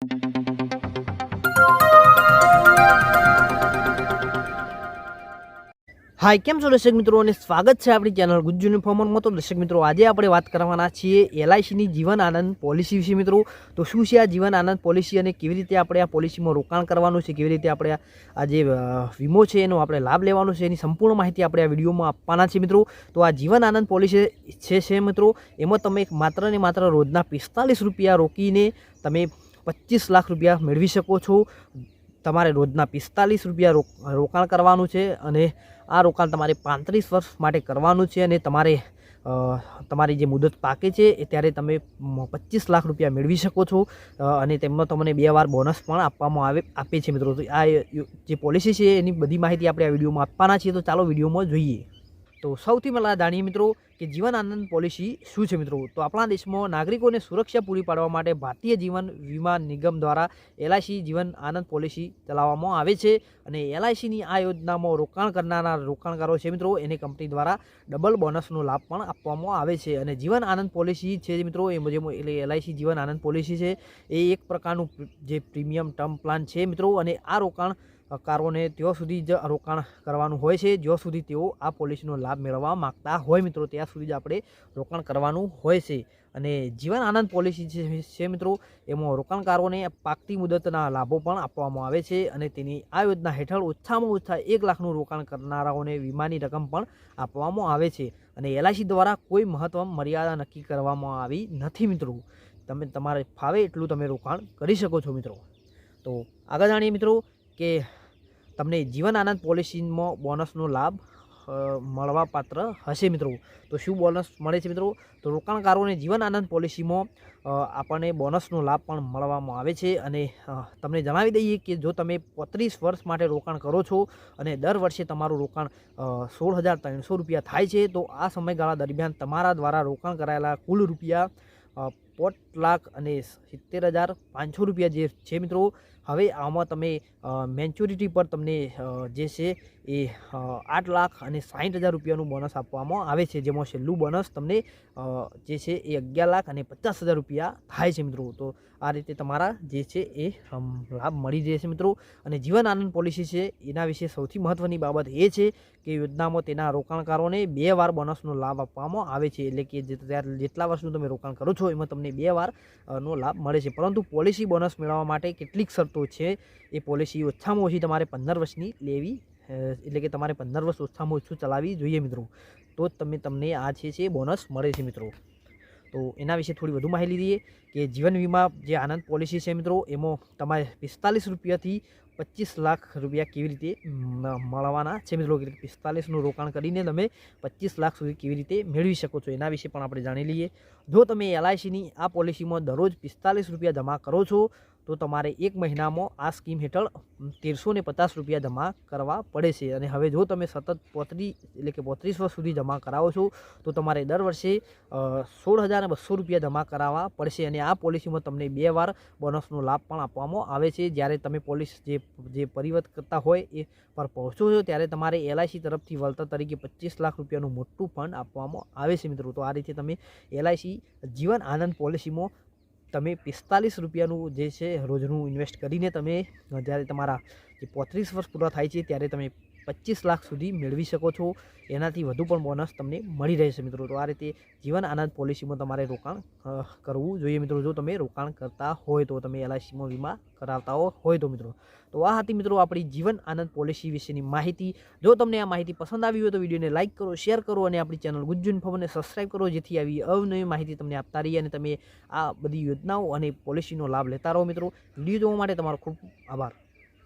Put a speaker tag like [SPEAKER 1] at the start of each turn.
[SPEAKER 1] હાય, કેમ છો દર્શક મિત્રો? અને સ્વાગત છે આપણી ચેનલ ગુજ યુનિફોર્મમાં તો દર્શક મિત્રો, આજે આપણે વાત કરવાના છીએ એલઆઈસીની જીવન આનંદ પોલિસી વિશે મિત્રો. તો શું છે આ જીવન આનંદ પોલિસી અને કેવી રીતે આપણે આ પોલિસીમાં રોકાણ કરવાનું છે? કેવી રીતે આપણે આ જે વીમો છે એનો આપણે લાભ લેવાનો છે? એની સંપૂર્ણ માહિતી આપણે આ વિડીયોમાં આપવાના છે મિત્રો. તો આ જીવન આનંદ પોલિસી છે છે મિત્રો. એમાં તમે માત્ર ને માત્ર રોજના પિસ્તાલીસ રૂપિયા રોકીને તમે પચીસ લાખ રૂપિયા મેળવી શકો છો. તમારે રોજના પિસ્તાલીસ રૂપિયા રોક, રોકાણ કરવાનું છે અને આ રોકાણ તમારે પાંત્રીસ વર્ષ માટે કરવાનું છે અને તમારે તમારી જે મુદત પાકે છે એ ત્યારે તમે પચીસ લાખ રૂપિયા મેળવી શકો છો. અને તેમાં તમને બે વાર બોનસ પણ આપવામાં આવે, આપે છે મિત્રો. તો આ જે પોલિસી છે એની બધી માહિતી આપણે આ વિડીયોમાં આપવાના છીએ. તો ચાલો વિડીયોમાં જોઈએ. તો સૌથી પહેલાં જાણીએ મિત્રો કે જીવન આનંદ પોલિસી શું છે મિત્રો? તો આપણા દેશમાં નાગરિકોને સુરક્ષા પૂરી પાડવા માટે ભારતીય જીવન વીમા નિગમ દ્વારા એલઆઈસી જીવન આનંદ પોલિસી ચલાવવામાં આવે છે અને એલઆઈસીની આ યોજનામાં રોકાણ કરનારા રોકાણકારો છે મિત્રો, એને કંપની દ્વારા ડબલ બોનસનો લાભ પણ આપવામાં આવે છે. અને જીવન આનંદ પોલિસી છે મિત્રો, એ મુજબ એટલે એલઆઈસી જીવન આનંદ પોલિસી છે. એ એક પ્રકારનું જે પ્રીમિયમ ટર્મ પ્લાન છે મિત્રો, અને આ રોકાણ કારોને ત્યાં સુધી જ રોકાણ કરવાનું હોય છે. જ્યાં સુધી તેઓ આ પોલિસીનો લાભ મેળવવા માગતા હોય મિત્રો, ત્યાં સુધી જ આપણે રોકાણ કરવાનું હોય છે. અને જીવન આનંદ પોલિસી છે મિત્રો, એમાં રોકાણકારોને પાકતી મુદતના લાભો પણ આપવામાં આવે છે અને તેની આ યોજના હેઠળ ઓછામાં ઓછા એક લાખનું રોકાણ કરનારાઓને વીમાની રકમ પણ આપવામાં આવે છે. અને એલઆઈસી દ્વારા કોઈ મહત્વ મર્યાદા નક્કી કરવામાં આવી નથી મિત્રો. તમે, તમારે ફાવે એટલું તમે રોકાણ કરી શકો છો મિત્રો. તો આગળ જાણીએ મિત્રો કે તમને જીવન આનંદ પોલિસીમાં બોનસનો લાભ મળવા પાત્ર હશે મિત્રો. તો શું બોનસ મળે છે મિત્રો? તો રોકાણકારોને જીવન આનંદ પોલિસીમાં આપણને બોનસનો લાભ પણ મળવામાં આવે છે. અને તમને જણાવી દઈએ કે જો તમે પોત્રીસ વર્ષ માટે રોકાણ કરો છો અને દર વર્ષે તમારું રોકાણ સોળ હજાર ત્રણસો રૂપિયા થાય છે, તો આ સમયગાળા દરમિયાન તમારા દ્વારા રોકાણ કરાયેલા કુલ રૂપિયા પોટ લાખ અને સિત્તેર હજાર પાંચસો રૂપિયા જે છે મિત્રો હવે આમાં તમે મેચ્યોરિટી પર તમને જે છે એ આઠ લાખ અને સાઠ હજાર રૂપિયાનું બોનસ આપવામાં આવે છે. જેમાં છેલ્લું બોનસ તમને જે છે એ અગિયાર લાખ અને પચાસ હજાર રૂપિયા થાય છે મિત્રો. તો આ રીતે તમારા જે છે એ લાભ મળી છે મિત્રો. અને જીવન આનંદ પોલિસી છે એના વિશે સૌથી મહત્ત્વની બાબત એ છે કે યોજનામાં તેના રોકાણકારોને બે વાર બોનસનો લાભ આપવામાં આવે છે. એટલે કે જેટલા વર્ષનું તમે રોકાણ કરો છો એમાં તમને બે વાર અ, લાભ મળે છે. પરંતુ પોલિસી બોનસ મેળવવા માટે કેટલીક શરતો છે એ પોલિસી ઓછામાં ઓછી તમારે પંદર વર્ષની લેવી એટલે કે તમારે પંદર વર્ષ ઓછામાં ઓછું ચલાવવી જોઈએ મિત્રો. તો જ તમે, તમને આ છે એ બોનસ મળે છે મિત્રો. તો એના વિશે થોડી વધુ માહિતી લઈએ કે જીવન વીમા જે આનંદ પોલિસી છે મિત્રો, એમાં તમારે પિસ્તાલીસ રૂપિયાથી પચીસ લાખ રૂપિયા કેવી રીતે મળવાના છે મિત્રો? કે પિસ્તાલીસનું રોકાણ કરીને તમે પચીસ લાખ સુધી કેવી રીતે મેળવી શકો છો? એના વિશે પણ આપણે જાણી લઈએ. જો તમે એલઆઈસીની આ પોલિસીમાં દરરોજ પિસ્તાલીસ રૂપિયા જમા કરો છો, તો તમારે એક મહિનામાં આ સ્કીમ હેઠળ તેરસો પચાસ રૂપિયા જમા કરવા પડે છે. અને હવે જો તમે સતત પોત્રીસ એટલે કે પોત્રીસ વર્ષ સુધી જમા કરાવો છો, તો તમારે દર વર્ષે સોળ હજાર બસો રૂપિયા જમા કરાવવા પડશે. અને આ પોલિસીમાં તમને બે વાર બોનસનો લાભ પણ આપવામાં આવે છે. જ્યારે તમે પોલિસ જે જે પરિવર્ત કરતા હોય એ પર પહોંચો છો ત્યારે તમારે એલઆઈસી તરફથી વળતર તરીકે પચીસ લાખ રૂપિયાનું મોટું ફંડ આપવામાં આવે છે મિત્રો. તો આ રીતે તમે એલઆઈસી જીવન આનંદ પોલિસીમાં તમે પિસ્તાલીસ રૂપિયાનું જે છે રોજનું ઇન્વેસ્ટ કરીને તમે જ્યારે તમારા જે પોત્રીસ વર્ષ પૂરા થાય છે ત્યારે તમે પચીસ લાખ સુધી મેળવી શકો છો. એનાથી વધુ પણ બોનસ તમને મળી રહેશે મિત્રો. તો આ રીતે જીવન આનંદ પોલિસીમાં તમારે રોકાણ કરવું જોઈએ મિત્રો. જો તમે રોકાણ કરતા હોય તો તમે એલઆઈસીમાં વીમા કરાવતા હોય તો મિત્રો. તો આ હતી મિત્રો આપણી જીવન આનંદ પોલિસી વિશેની માહિતી. જો તમને આ માહિતી પસંદ આવી હોય તો વિડીયોને લાઇક કરો શેર કરો અને આપણી ચેનલ ગુજ્જુ ઇન્ફોમને સબસ્ક્રાઇબ કરો, જેથી આવી અવનવી માહિતી તમને આપતા રહીએ અને તમે આ બધી યોજનાઓ અને પોલિસીનો લાભ લેતા રહો મિત્રો. વીડિયો જોવા માટે તમારો ખૂબ આભાર.